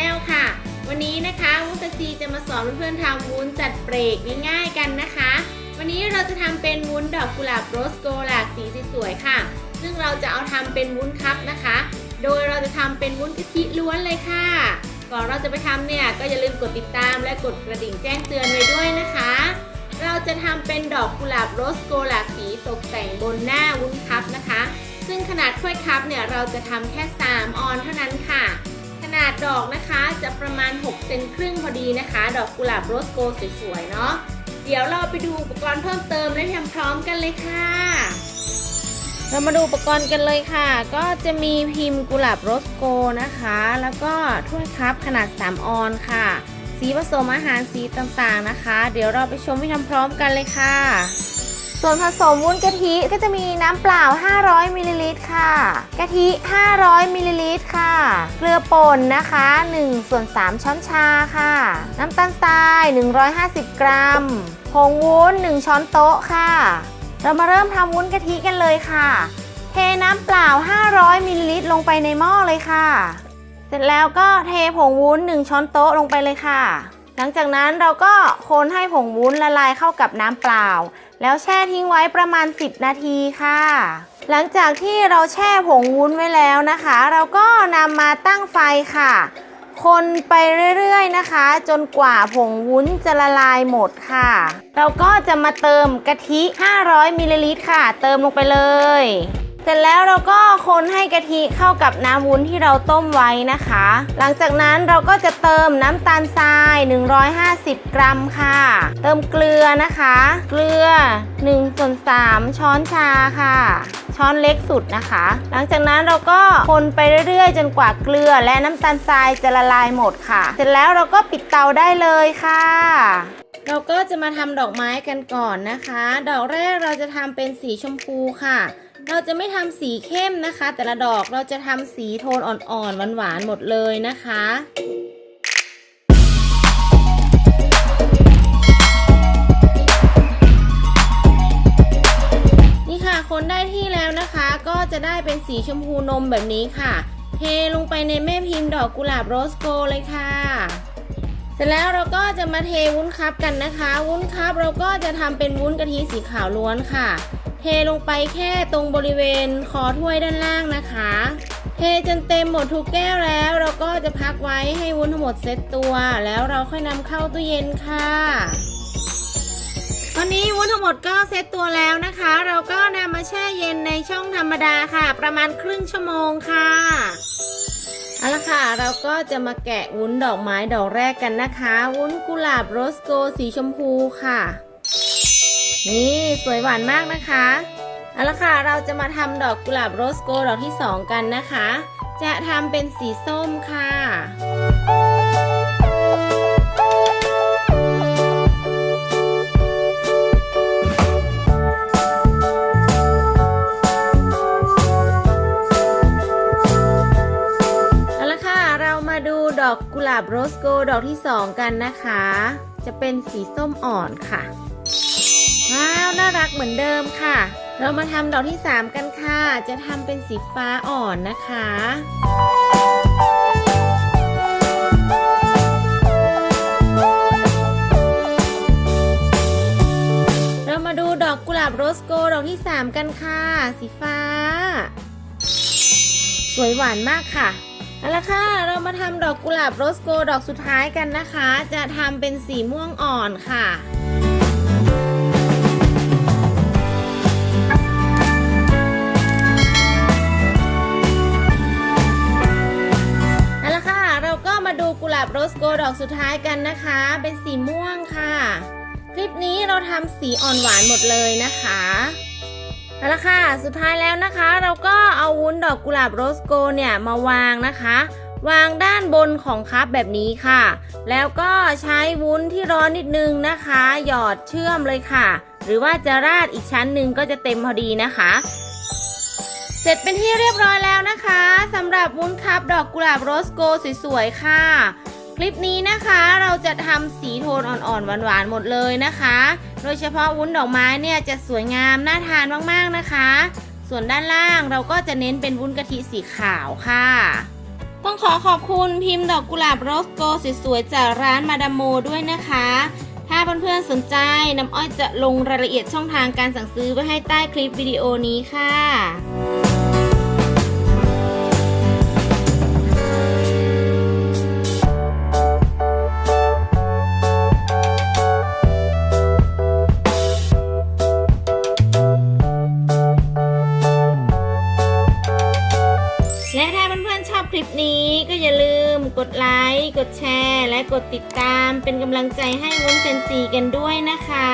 แนลค่ะ วันนี้นะคะวุ้นตาซีจะมาสอนเพื่อนๆทำวุ้นจัดเบรกง่ายๆกันนะคะ วันนี้เราจะทำเป็นวุ้นดอกกุหลาบโรสโกหลากสีสวยๆค่ะ ซึ่งเราจะเอาทำเป็นวุ้นคัพนะคะ โดยเราจะทำเป็นวุ้นกะทิล้วนเลยค่ะ ก่อนเราจะไปทำเนี่ยก็อย่าลืมกดติดตามและกดกระดิ่งแจ้งเตือนไว้ด้วยนะคะ เราจะทำเป็นดอกกุหลาบโรสโกหลากสีตกแต่งบนหน้าวุ้นคัพนะคะ ซึ่งขนาดถ้วยคัพเนี่ยเราจะทำแค่ 3 ออนเท่านั้นค่ะ นาดดอกนะคะจะประมาณ6เซนครึ่งพอดีนะคะ ดอกกุหลาบโรสโกสวยๆเนาะเดี๋ยวเราไปดูอุปกรณ์เพิ่มเติมและทำพร้อมกันเลยค่ะ เรามาดูอุปกรณ์กันเลยค่ะ ก็จะมีพิมพ์กุหลาบโรสโกนะคะ แล้วก็ถ้วยคัพขนาด 3 ออนค่ะ สีผสมอาหารสีต่างๆนะคะ เดี๋ยวเราไปชมวิธีทำพร้อมกันเลยค่ะ ส่วนผสมวุ้นกะทิก็จะมีน้ำเปล่า 500มิลลิลิตรค่ะ กะทิ 500มิลลิลิตรค่ะ เกลือป่นนะคะ1ส่วน3ช้อนชาค่ะ น้ำตาลทราย 150 กรัม ผงวุ้น 1 ช้อนโต๊ะค่ะ เรามาเริ่มทำวุ้นกะทิกันเลยค่ะ เทน้ำเปล่า 500มิลลิลิตรลงไปในหม้อเลยค่ะ เสร็จแล้วก็เทผงวุ้น 1 ช้อนโต๊ะลงไปเลยค่ะ หลังจากนั้นเราก็คนให้ผงวุ้นละลายเข้ากับน้ำเปล่า แล้วแช่ทิ้งไว้ประมาณ 10 นาทีค่ะ หลังจากที่เราแช่ผงวุ้นไว้แล้วนะคะ เราก็นำมาตั้งไฟค่ะ คนไปเรื่อยๆนะคะ จนกว่าผงวุ้นจะละลายหมดค่ะ เราก็จะมาเติมกะทิ 500มิลลิลิตรค่ะ เติมลงไปเลย ร็จแล้วเราก็คนให้กะทิเข้ากับน้ำวุ้นที่เราต้มไว้นะคะ หลังจากนั้นเราก็จะเติมน้ำตาลทราย 150 กรัมค่ะ เติมเกลือนะคะ เกลือ1ส่วน3ช้อนชาค่ะ ช้อนเล็กสุดนะคะ หลังจากนั้นเราก็คนไปเรื่อยๆ จนกว่าเกลือและน้ำตาลทรายจะละลายหมดค่ะ เสร็จแล้วเราก็ปิดเตาได้เลยค่ะเราก็จะมาทำดอกไม้กันก่อนนะคะ ดอกแรกเราจะทำเป็นสีชมพูค่ะ เราจะไม่ทำสีเข้มนะคะ แต่ละดอกเราจะทำสีโทนอ่อนๆหวานๆหมดเลยนะคะนี่ค่ะคนได้ที่แล้วนะคะก็จะได้เป็นสีชมพูนมแบบนี้ค่ะ เทลงไปในแม่พิมพ์ดอกกุหลาบโรสโกเลยค่ะ เสร็จแล้วเราก็จะมาเทวุ้นคัพกันนะคะ วุ้นคัพเราก็จะทำเป็นวุ้นกะทิสีขาวล้วนค่ะ เทลงไปแค่ตรงบริเวณคอถ้วยด้านล่างนะคะ เทจนเต็มหมดทุกแก้วแล้ว เราก็จะพักไว้ให้วุ้นทั้งหมดเซตตัว แล้วเราค่อยนำเข้าตู้เย็นค่ะตอนนี้วุ้นทั้งหมดก็เซตตัวแล้วนะคะ เราก็นำมาแช่เย็นในช่องธรรมดาค่ะ ประมาณครึ่งชั่วโมงค่ะเอาละค่ะ เราก็จะมาแกะวุ้นดอกไม้ดอกแรกกันนะคะ วุ้นกุหลาบโรสโกสีชมพูค่ะ นี่สวยหวานมากนะคะเอาละค่ะเราจะมาทำดอกกุหลาบโรสโกดอกที่ 2 กันนะคะ จะทำเป็นสีส้มค่ะเอาละค่ะเรามาดูดอกกุหลาบโรสโกดอกที่ 2 กันนะคะ จะเป็นสีส้มอ่อนค่ะ ว้าว น่ารักเหมือนเดิมค่ะ เรามาทำดอกที่ 3 กันค่ะ จะทำเป็นสีฟ้าอ่อนนะคะเรามาดูดอกกุหลาบโรสโกดอกที่ 3 กันค่ะ สีฟ้า สวยหวานมากค่ะเอาละค่ะ เรามาทำดอกกุหลาบโรสโกดอกสุดท้ายกันนะคะ จะทำเป็นสีม่วงอ่อนค่ะเอาละ มาดูกุหลาบโรสโกดอกสุดท้ายกันนะคะ เป็นสีม่วงค่ะ คลิปนี้เราทำสีอ่อนหวานหมดเลยนะคะเอาละค่ะ สุดท้ายแล้วนะคะ เราก็เอาวุ้นดอกกุหลาบโรสโกเนี่ยมาวางนะคะ วางด้านบนของคัพแบบนี้ค่ะ แล้วก็ใช้วุ้นที่ร้อนนิดนึงนะคะ หยอดเชื่อมเลยค่ะ หรือว่าจะราดอีกชั้นหนึ่งก็จะเต็มพอดีนะคะ เสร็จเป็นที่เรียบร้อยแล้วนะคะสำหรับวุ้นคัพดอกกุหลาบโรสโกสวยๆค่ะ คลิปนี้นะคะเราจะทำสีโทนอ่อนๆหวานๆหมดเลยนะคะ โดยเฉพาะวุ้นดอกไม้เนี่ยจะสวยงามน่าทานมากๆนะคะ ส่วนด้านล่างเราก็จะเน้นเป็นวุ้นกะทิสีขาวค่ะ ต้องขอขอบคุณพิมพ์ดอกกุหลาบโรสโกสวยๆจากร้านมาดามโมด้วยนะคะถ้าเพื่อนๆสนใจน้ำอ้อยจะลงรายละเอียดช่องทางการสั่งซื้อไว้ให้ใต้คลิปวิดีโอนี้ค่ะ ลิปนี้ก็อย่าลืมกดไลค์ กดแชร์ และกดติดตามเป็นกำลังใจให้วุ้นเซนซีกันด้วยนะคะ